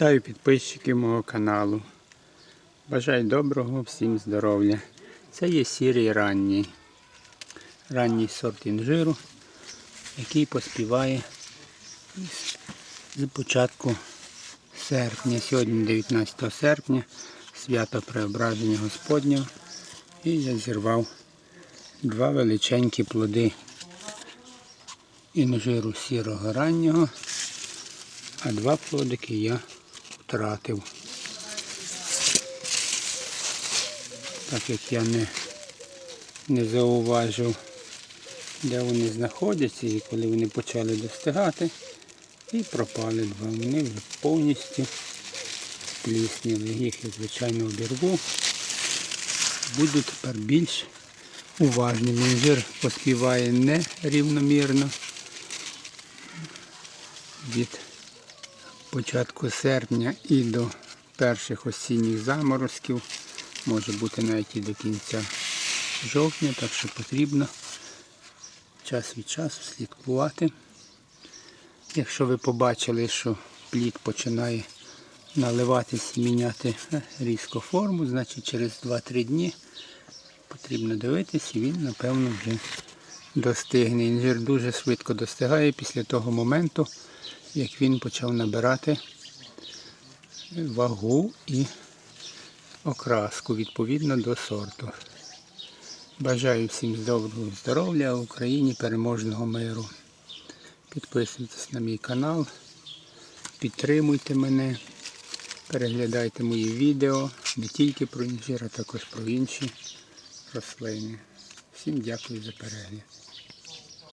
Вітаю підписчиків мого каналу. Бажаю доброго, всім здоров'я. Це є сірий ранній. Ранній сорт інжиру, який поспіває з початку серпня. Сьогодні 19 серпня, свято Преображення Господнього. І я зірвав два величенькі плоди інжиру сірого раннього, а два плодики я втратив. Так як я не, не зауважив, де вони знаходяться і коли вони почали достигати, і пропали два. Вони вже повністю плісніли. Їх я, звичайно, обірву. Буду тепер більш уважним. Інжир поспіває нерівномірно від початку серпня і до перших осінніх заморозків. Може бути навіть і до кінця жовтня, так що потрібно час від часу слідкувати. Якщо ви побачили, що плід починає наливатись і міняти е, різко форму, значить через 2-3 дні потрібно дивитись і він, напевно, вже достигне. Інжир дуже швидко достигає після того моменту, як він почав набирати вагу і окраску відповідно до сорту. Бажаю всім доброго здоров'я, Україні переможного миру. Підписуйтесь на мій канал, підтримуйте мене, переглядайте мої відео не тільки про інжир, а також про інші рослини. Всім дякую за перегляд.